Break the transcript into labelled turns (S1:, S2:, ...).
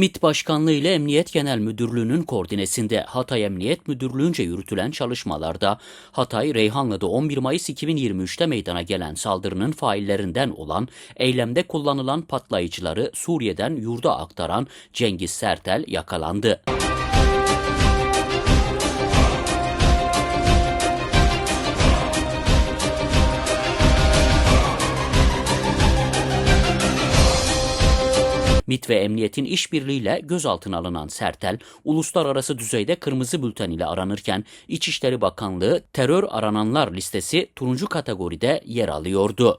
S1: MİT Başkanlığı ile Emniyet Genel Müdürlüğü'nün koordinesinde Hatay Emniyet Müdürlüğü'nce yürütülen çalışmalarda Hatay Reyhanlı'da 11 Mayıs 2023'te meydana gelen saldırının faillerinden olan eylemde kullanılan patlayıcıları Suriye'den yurda aktaran Cengiz Sertel yakalandı. MİT ve emniyetin işbirliğiyle gözaltına alınan Sertel, uluslararası düzeyde kırmızı bülten ile aranırken İçişleri Bakanlığı terör arananlar listesi turuncu kategoride yer alıyordu.